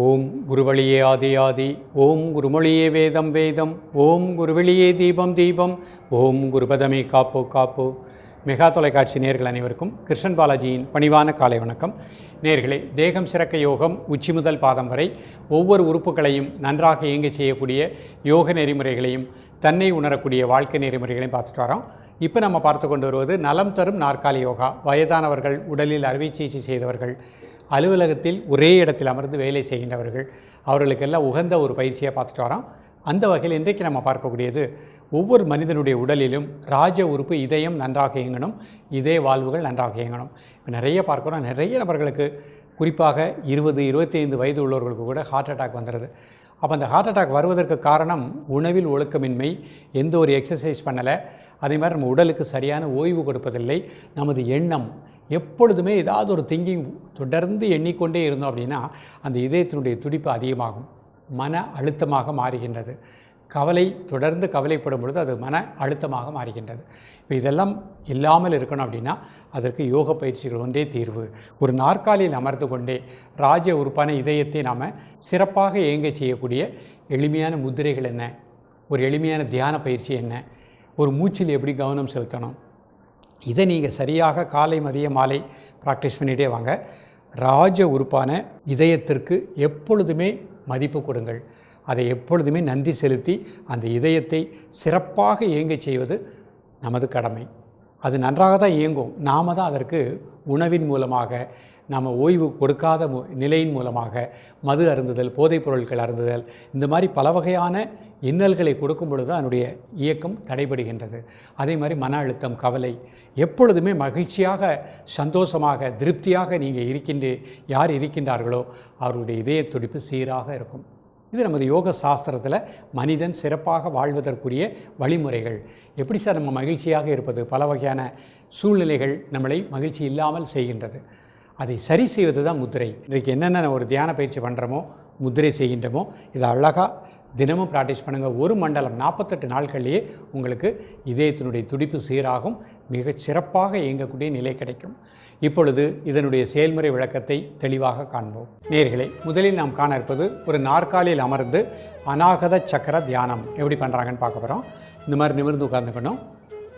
ஓம் குருவழியே ஆதி ஆதி ஓம் குருமொழியே வேதம் வேதம் ஓம் குருவெளியே தீபம் தீபம் ஓம் குருபதமே காப்போ காப்போ. மெகா தொலைக்காட்சி நேர்கள் அனைவருக்கும் கிருஷ்ணன் பாலாஜியின் பணிவான காலை வணக்கம். நேர்களே தேகம் சிறக்க யோகம் உச்சி முதல் பாதம் வரை ஒவ்வொரு உறுப்புகளையும் நன்றாக இயங்கச் செய்யக்கூடிய யோக நெறிமுறைகளையும் தன்னை உணரக்கூடிய வாழ்க்கை நெறிமுறைகளையும் பார்த்துட்டு வரோம். இப்போ நம்ம பார்த்து கொண்டு வருவது நலம் தரும் நாற்காலி யோகா. வயதானவர்கள் உடலில் அறுவை சிகிச்சை செய்தவர்கள் அலுவலகத்தில் ஒரே இடத்தில் அமர்ந்து வேலை செய்கின்றவர்கள் அவர்களுக்கெல்லாம் உகந்த ஒரு பயிற்சியை பார்த்துட்டு வரோம் அந்த வகையில் இன்றைக்கு நம்ம பார்க்கக்கூடியது ஒவ்வொரு மனிதனுடைய உடலிலும் ராஜ உறுப்பு இதயம் நன்றாக இயங்கணும் இதய வாழ்வுகள் நன்றாக இயங்கணும். இப்போ நிறைய பார்க்குறோம் நிறைய நபர்களுக்கு குறிப்பாக இருபது இருபத்தைந்து வயது உள்ளவர்களுக்கு கூட ஹார்ட் அட்டாக் வந்துடுது. அப்போ அந்த ஹார்ட் அட்டாக் வருவதற்கு காரணம் உணவில் ஒழுக்கமின்மை எந்த ஒரு எக்ஸசைஸ் பண்ணலை. அதே மாதிரி நம்ம உடலுக்கு சரியான ஓய்வு கொடுப்பதில்லை நமது எண்ணம் எப்பொழுதுமே ஏதாவது ஒரு திங்கிங் தொடர்ந்து எண்ணிக்கொண்டே இருந்தோம் அப்படின்னா அந்த இதயத்தினுடைய துடிப்பு அதிகமாகும். மன அழுத்தமாக மாறுகின்றது. கவலை தொடர்ந்து கவலைப்படும் பொழுது அது மன அழுத்தமாக மாறுகின்றது. இப்போ இதெல்லாம் இல்லாமல் இருக்கணும் அப்படின்னா அதற்கு யோக பயிற்சிகள் ஒன்றே தீர்வு. ஒரு நாற்காலியில் அமர்ந்து கொண்டே ராஜ உறுப்பான இதயத்தை நாம் சிறப்பாக இயங்க செய்யக்கூடிய எளிமையான முதிரைகள் என்ன? ஒரு எளிமையான தியான பயிற்சி என்ன? ஒரு மூச்சில் எப்படி கவனம் செலுத்தணும்? இதை நீங்கள் சரியாக காலை மதிய மாலை ப்ராக்டிஸ் பண்ணிகிட்டே வாங்க. ராஜ உறுப்பான இதயத்திற்கு எப்பொழுதுமே மதிப்பு கொடுங்கள். அதை எப்பொழுதுமே நன்றி செலுத்தி அந்த இதயத்தை சிறப்பாக இயங்கச் செய்வது நமது கடமை. அது நன்றாக தான் இயங்கும். நாம் தான் அதற்கு உணவின் மூலமாக நாம் ஓய்வு கொடுக்காத நிலையின் மூலமாக மது அருந்துதல் போதைப் பொருட்கள் அருந்துதல் இந்த மாதிரி பல வகையான இன்னல்களை கொடுக்கும் பொழுது அதனுடைய இயக்கம் தடைபடுகின்றது. அதே மாதிரி மன அழுத்தம் கவலை எப்பொழுதுமே மகிழ்ச்சியாக சந்தோஷமாக திருப்தியாக நீங்கள் இருக்கின்ற யார் இருக்கின்றார்களோ அவருடைய இதய துடிப்பு சீராக இருக்கும். இது நமது யோக சாஸ்திரத்தில் மனிதன் சிறப்பாக வாழ்வதற்குரிய வழிமுறைகள். எப்படி சார் நம்ம மகிழ்ச்சியாக இருப்பது? பல வகையான சூழ்நிலைகள் நம்மளை மகிழ்ச்சி இல்லாமல் செய்கின்றது. அதை சரி செய்வது தான் முத்திரை இன்றைக்கு என்னென்ன ஒரு தியான பயிற்சி பண்ணுறோமோ முத்திரை செய்கின்றோமோ இதை அழகாக தினமும் ப்ராக்டிஸ் பண்ணுங்கள் ஒரு மண்டலம் நாற்பத்தெட்டு நாட்கள்லேயே உங்களுக்கு இதயத்தினுடைய துடிப்பு சீராகும். மிகச் சிறப்பாக இயங்கக்கூடிய நிலை கிடைக்கும். இப்பொழுது இதனுடைய செயல்முறை விளக்கத்தை தெளிவாக காண்போம். நேர்களை முதலில் நாம் காண இருப்பது ஒரு நாற்காலியில் அமர்ந்து அநாகத சக்கர தியானம் எப்படி பண்ணுறாங்கன்னு பார்க்க போகிறோம் இந்த மாதிரி நிமிர்ந்து உட்கார்ந்துக்கணும்.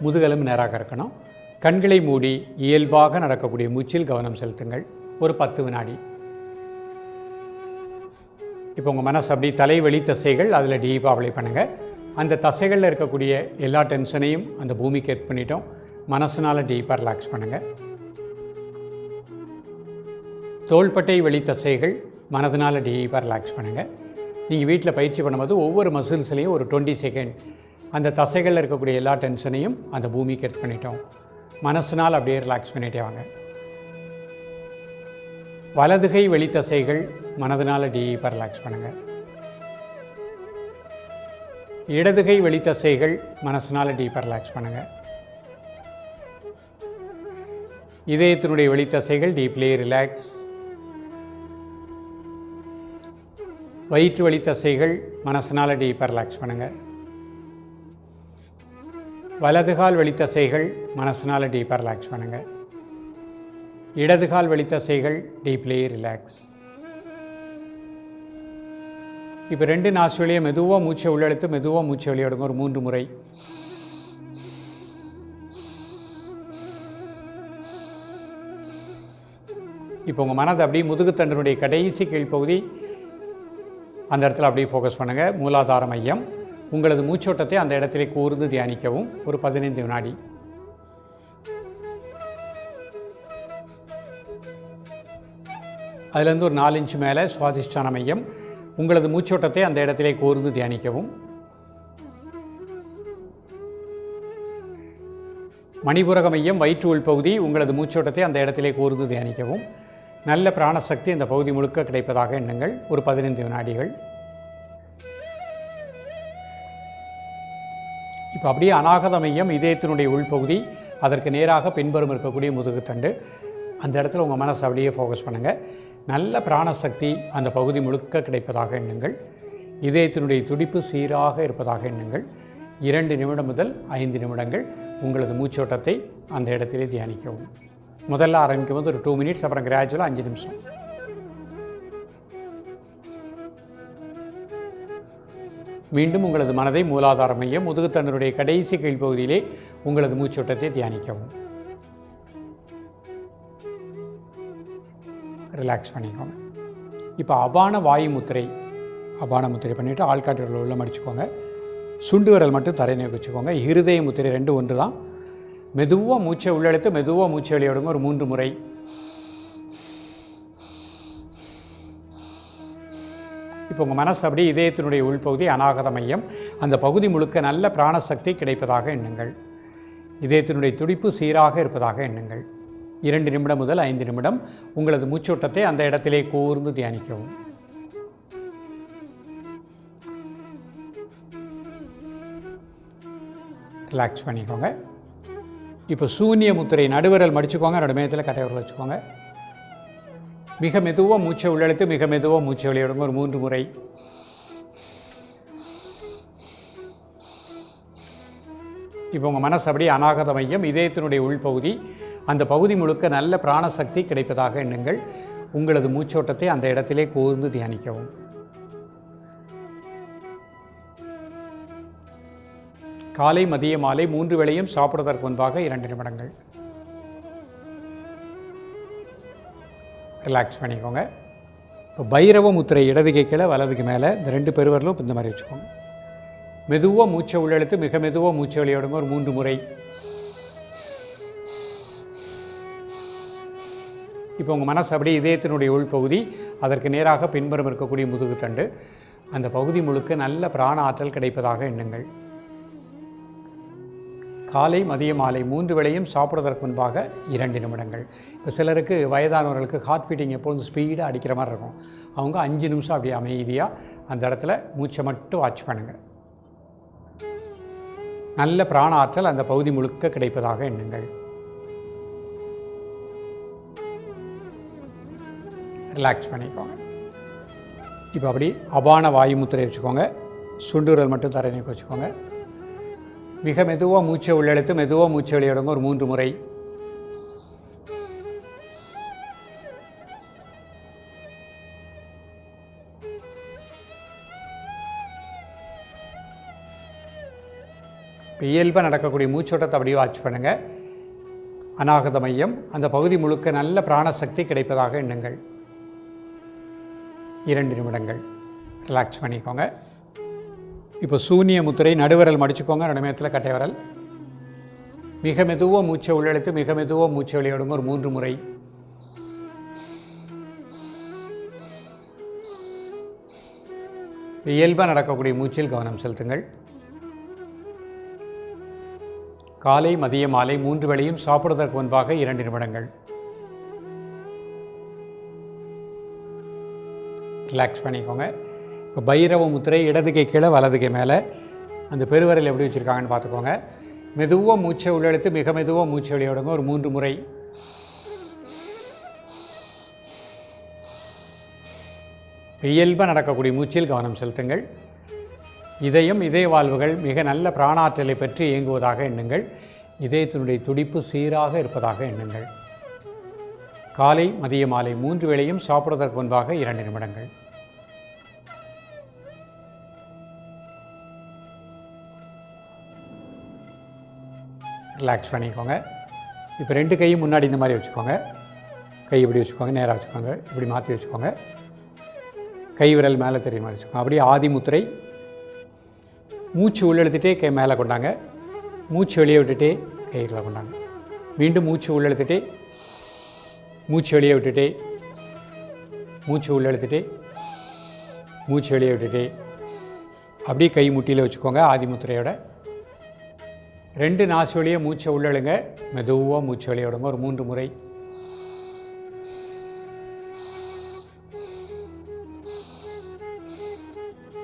முதுகெலும்பு நேராக இருக்கணும். கண்களை மூடி இயல்பாக நடக்கக்கூடிய மூச்சில் கவனம் செலுத்துங்கள். ஒரு பத்து வினாடி. இப்போ உங்கள் மனசு அப்படி தலைவெளி தசைகள் அதில் டீப்பாக அப்ளை பண்ணுங்கள் அந்த தசைகளில் இருக்கக்கூடிய எல்லா டென்ஷனையும் அந்த பூமிக்கு ஏற்று பண்ணிட்டோம். மனசுனால் டீப்பாக ரிலாக்ஸ் பண்ணுங்கள் தோள்பட்டை வெளி தசைகள் மனதினால் டீப்பாக ரிலாக்ஸ் பண்ணுங்கள் நீங்கள் வீட்டில் பயிற்சி பண்ணும்போது ஒவ்வொரு மசில்ஸ்லேயும் ஒரு டுவெண்ட்டி செகண்ட் அந்த தசைகளில் இருக்கக்கூடிய எல்லா டென்ஷனையும் அந்த பூமிக்கு ஏற்று பண்ணிட்டோம். மனசுனால் அப்படியே ரிலாக்ஸ் பண்ணிட்டே வாங்க. வலதுகை வெளித்தசைகள் மனதினால் டீப்பாக ரிலாக்ஸ் பண்ணுங்கள் இடதுகை வெளித்தசைகள் மனசினால் டீப்பாக ரிலாக்ஸ் பண்ணுங்கள் இதயத்தினுடைய வெளித்தசைகள் டீப்லி ரிலாக்ஸ் வயிற்று வழித்தசைகள் மனசினால் டீப்பாக ரிலாக்ஸ் பண்ணுங்கள் வலதுகால் வெளித்தசைகள் மனசினால் டீப்பாக ரிலாக்ஸ் பண்ணுங்கள் இடதுகால் வெளித்தசைகள் டீப்லி ரிலாக்ஸ் இப்போ ரெண்டு நாசுவலியும் மெதுவாக மூச்சை உள்ளெழுத்து மெதுவாக மூச்சை வெளியிடுங்க. ஒரு மூன்று முறை. இப்போ உங்கள் மனதை அப்படியே முதுகுத்தண்டனுடைய கடைசி கீழ்ப்பகுதி அந்த இடத்துல அப்படியே ஃபோக்கஸ் பண்ணுங்கள் மூலாதார மையம். உங்களது மூச்சோட்டத்தை அந்த இடத்திலே கூர்ந்து தியானிக்கவும். ஒரு பதினைந்து வினாடி. அதுலேருந்து ஒரு நாலு இன்ச்சு மேலே சுவாதிஷ்டான மையம். உங்களது மூச்சோட்டத்தை அந்த இடத்திலே கூர்ந்து தியானிக்கவும். மணிபுரக மையம் வயிற்று உள்பகுதி உங்களது மூச்சோட்டத்தை அந்த இடத்திலே கூர்ந்து தியானிக்கவும். நல்ல பிராணசக்தி அந்த பகுதி முழுக்க கிடைப்பதாக எண்ணுங்கள். ஒரு பதினைந்து வினாடிகள். இப்போ அப்படியே அநாகத மையம் இதயத்தினுடைய உள்பகுதி. அதற்கு நேராக பின்புறம் இருக்கக்கூடிய முதுகுத்தண்டு. அந்த இடத்துல உங்கள் மனசை அப்படியே ஃபோக்கஸ் பண்ணுங்கள் நல்ல பிராணசக்தி அந்த பகுதி முழுக்க கிடைப்பதாக எண்ணுங்கள். இதயத்தினுடைய துடிப்பு சீராக இருப்பதாக எண்ணுங்கள். இரண்டு நிமிடம் முதல் ஐந்து நிமிடங்கள் உங்களது மூச்சோட்டத்தை அந்த இடத்திலே தியானிக்கவும். முதல்ல ஆரம்பிக்கும் போது ஒரு டூ மினிட்ஸ் அப்புறம் கிராஜுவலாக அஞ்சு நிமிஷம். மீண்டும் உங்களது மனதை மூலாதார மையம் முதுகுத்தண்டனுடைய கடைசி கீழ்ப்பகுதியிலே உங்களது மூச்சோட்டத்தை தியானிக்கவும். ரிலாக்ஸ் பண்ணிக்கோங்க. இப்போ அபான வாயு முத்திரை அபான முத்திரை பண்ணிவிட்டு ஆள்காட்டுகள் உள்ள மடிச்சுக்கோங்க. சுண்டு விரல் மட்டும் தரை நோக்கி வச்சுக்கோங்க. இருதய முத்திரை ரெண்டு ஒன்று தான். மெதுவாக மூச்சை உள்ளெடுத்து மெதுவாக மூச்சை வெளியிடுங்க ஒரு மூன்று முறை. இப்போ உங்கள் மனசு அப்படியே இதயத்தினுடைய உள்பகுதி அநாகத மையம். அந்த பகுதி முழுக்க நல்ல பிராணசக்தி கிடைப்பதாக எண்ணுங்கள். இதயத்தினுடைய துடிப்பு சீராக இருப்பதாக எண்ணுங்கள். இரண்டு நிமிடம் முதல் ஐந்து நிமிடம் உங்களது மூச்சோட்டத்தை அந்த இடத்திலே கூர்ந்து தியானிக்கவும். ரிலாக்ஸ் பண்ணிக்கோங்க. இப்போ சூன்ய முத்திரை நடுவிரல் மடிச்சுக்கோங்க நடுமையத்தில் கட்டையவர்கள் வச்சுக்கோங்க. மிக மெதுவாக மூச்சை உள்ளழுத்து மிக மெதுவாக மூச்சை வெளியிடுங்க ஒரு மூன்று முறை. இப்போ உங்கள் மனசு அப்படியே அநாகத மையம் இதயத்தினுடைய உள்பகுதி அந்த பகுதி முழுக்க நல்ல பிராணசக்தி கிடைப்பதாக எண்ணுங்கள். உங்களது மூச்சோட்டத்தை அந்த இடத்திலே கூர்ந்து தியானிக்கவும். காலை மதிய மாலை மூன்று வேளையும் சாப்பிடுவதற்கு முன்பாக இரண்டு நிமிடங்கள். ரிலாக்ஸ் பண்ணிக்கோங்க. இப்போ பைரவ முத்திரை இடதுகை கீழே வலதுக்கு மேலே இந்த ரெண்டு பெருவரலும் இந்த மாதிரி வச்சுக்கோங்க. மெதுவாக மூச்சை உள்ளெழுத்து மிக மெதுவாக மூச்சை வெளியிடுங்க ஒரு மூன்று முறை இப்போ உங்கள் மனசு அப்படியே இதயத்தினுடைய உள்பகுதி அதற்கு நேராக பின்புறம் இருக்கக்கூடிய முதுகுத்தண்டு அந்த பகுதி முழுக்க நல்ல பிராண ஆற்றல் கிடைப்பதாக எண்ணுங்கள். காலை மதிய மாலை மூன்று வேளையும் சாப்பிடுவதற்கு முன்பாக இரண்டு நிமிடங்கள். இப்போ சிலருக்கு வயதானவர்களுக்கு ஹார்ட் ஃபீட்டிங் எப்பொழுதும் ஸ்பீடாக அடிக்கிற மாதிரி இருக்கும். அவங்க அஞ்சு நிமிஷம் அப்படியே அமைதியாக அந்த இடத்துல மூச்சை மட்டும் வாட்ச் பண்ணுங்கள் நல்ல பிராண ஆற்றல் அந்த பகுதி முழுக்க கிடைப்பதாக எண்ணுங்கள். ரிலாக்ஸ் பண்ணிக்கோங்க. இப்போ அப்படி அபான வாயு முத்திரையை வச்சுக்கோங்க. சுண்டுரல் மட்டும் தரையினைக்கு வச்சுக்கோங்க. மிக மெதுவாக மூச்சை உள்ளெழுத்து மெதுவாக மூச்சை வெளியிடுங்க. ஒரு மூன்று முறை. இயல்பாக நடக்கக்கூடிய மூச்சோட்டத்தை அப்படியே வாட்ச் பண்ணுங்கள் அநாகத மையம் அந்த பகுதி முழுக்க நல்ல பிராணசக்தி கிடைப்பதாக எண்ணுங்கள். இரண்டு நிமிடங்கள். ரிலாக்ஸ் பண்ணிக்கோங்க. இப்போ சூனிய முத்திரை நடுவரல் மடிச்சுக்கோங்க. நடுமயத்தில் கட்டை விரல். மிக மெதுவாக மூச்சை உள்ளெழுத்து மிக மெதுவாக மூச்சை வெளியிடுங்க. ஒரு மூன்று முறை. இயல்பாக நடக்கக்கூடிய மூச்சில் கவனம் செலுத்துங்கள். காலை மதிய மாலை மூன்று வேளையும் சாப்பிடுவதற்கு முன்பாக இரண்டு நிமிடங்கள். ரிலாக்ஸ் பண்ணிக்கோங்க. இப்போ பைரவ முத்திரை இடதுகை கீழே வலதுகை மேலே. அந்த பெருவரையில் எப்படி வச்சுருக்காங்கன்னு பார்த்துக்கோங்க. மெதுவாக மூச்சை உள்ளெழுத்து மிக மெதுவாக மூச்சை வெளியிடுங்க. ஒரு மூன்று முறை. இயல்பாக நடக்கக்கூடிய மூச்சில் கவனம் செலுத்துங்கள். இதயம் இதய வாழ்வுகள் மிக நல்ல பிராணாற்றலை பற்றி இயங்குவதாக எண்ணுங்கள். இதயத்தினுடைய துடிப்பு சீராக இருப்பதாக எண்ணுங்கள். காலை மதிய மாலை மூன்று வேளையும் சாப்பிடுவதற்கு முன்பாக இரண்டு நிமிடங்கள். ரிலாக்ஸ் பண்ணிக்கோங்க. இப்போ ரெண்டு கையும் முன்னாடி இந்த மாதிரி வச்சுக்கோங்க. கை இப்படி வச்சுக்கோங்க நேராக வச்சுக்கோங்க இப்படி மாற்றி வச்சுக்கோங்க. கை விரல் மேலே தெரியுமா வச்சுக்கோங்க. அப்படியே ஆதி முத்திரை மூச்சு உள்ளெழுத்துட்டே கை மேலே கொண்டாங்க. மூச்சு வெளியே விட்டுட்டே கைகளை கொண்டாங்க. மீண்டும் மூச்சு உள்ளெழுத்துட்டே மூச்சு வெளியே விட்டுட்டு மூச்சு உள்ளெடுத்துட்டே மூச்சு வெளியே விட்டுட்டு அப்படியே கை முட்டியில் வச்சுக்கோங்க ஆதிமுத்திரையோட ரெண்டு நாசு வழியே மூச்சை உள்ளழுங்க மெதுவாக மூச்சு வெளியே விடுங்க. ஒரு மூன்று முறை.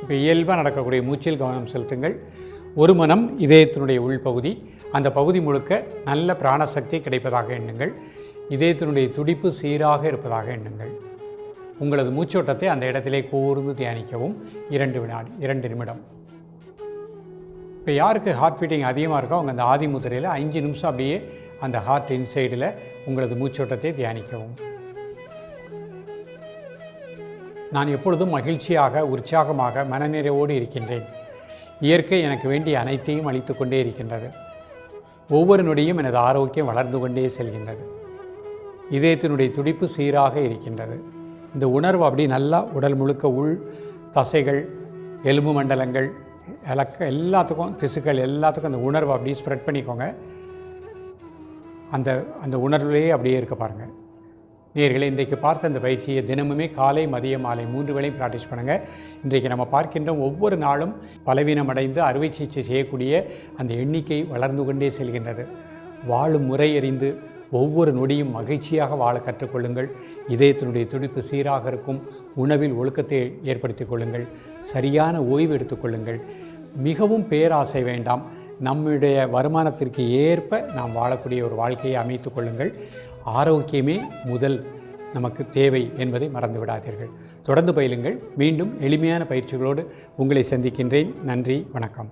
இப்போ இயல்பாக நடக்கக்கூடிய மூச்சில் கவனம் செலுத்துங்கள். ஒரு மனம் இதயத்தினுடைய உள்பகுதி அந்த பகுதி முழுக்க நல்ல பிராணசக்தி கிடைப்பதாக எண்ணுங்கள். இதயத்தினுடைய துடிப்பு சீராக இருப்பதாக எண்ணுங்கள். உங்களது மூச்சோட்டத்தை அந்த இடத்திலே கூர்ந்து தியானிக்கவும். இரண்டு வினாடி இரண்டு நிமிடம். இப்போ யாருக்கு ஹார்ட் பீட்டிங் அதிகமாக இருக்கோ அவங்க அந்த ஆதி முத்திரையில் அஞ்சு நிமிஷம் அப்படியே அந்த ஹார்ட் இன்சைடில் உங்களது மூச்சோட்டத்தை தியானிக்கவும். நான் எப்பொழுதும் மகிழ்ச்சியாக உற்சாகமாக மனநிறைவோடு இருக்கின்றேன். இயற்கை எனக்கு வேண்டிய அனைத்தையும் அளித்து கொண்டே இருக்கின்றது. ஒவ்வொரு நொடியும் எனது ஆரோக்கியம் வளர்ந்து கொண்டே செல்கின்றது. இதயத்தினுடைய துடிப்பு சீராக இருக்கின்றது. இந்த உணர்வு அப்படி நல்லா உடல் முழுக்க உள் தசைகள் எலும்பு மண்டலங்கள் இலக்க எல்லாத்துக்கும் திசுக்கள் எல்லாத்துக்கும் அந்த உணர்வை அப்படியே ஸ்ப்ரெட் பண்ணிக்கோங்க. அந்த அந்த உணர்வுலேயே அப்படியே இருக்க பாருங்கள் நேர்களை இன்றைக்கு பார்த்த அந்த பயிற்சியை தினமுமே காலை மதிய மாலை மூன்று வேளையும் ப்ராக்டிஸ் பண்ணுங்கள் இன்றைக்கு நம்ம பார்க்கின்ற ஒவ்வொரு நாளும் பலவீனமடைந்து அறுவை சிகிச்சை செய்யக்கூடிய அந்த எண்ணிக்கை வளர்ந்து கொண்டே செல்கின்றது. வாழும் முறை அறிந்து ஒவ்வொரு நொடியும் மகிழ்ச்சியாக வாழ கற்றுக்கொள்ளுங்கள். இதயத்தினுடைய துடிப்பு சீராக இருக்கும். உணவில் ஒழுக்கத்தை ஏற்படுத்திக் கொள்ளுங்கள். சரியான ஓய்வு எடுத்துக்கொள்ளுங்கள் மிகவும் பேராசை வேண்டாம். நம்முடைய வருமானத்திற்கு ஏற்ப நாம் வாழக்கூடிய ஒரு வாழ்க்கையை அமைத்து கொள்ளுங்கள். ஆரோக்கியமே முதல் நமக்கு தேவை என்பதை மறந்து விடாதீர்கள். தொடர்ந்து பயிலுங்கள். மீண்டும் எளிமையான பயிற்சிகளோடு உங்களை சந்திக்கின்றேன். நன்றி. வணக்கம்.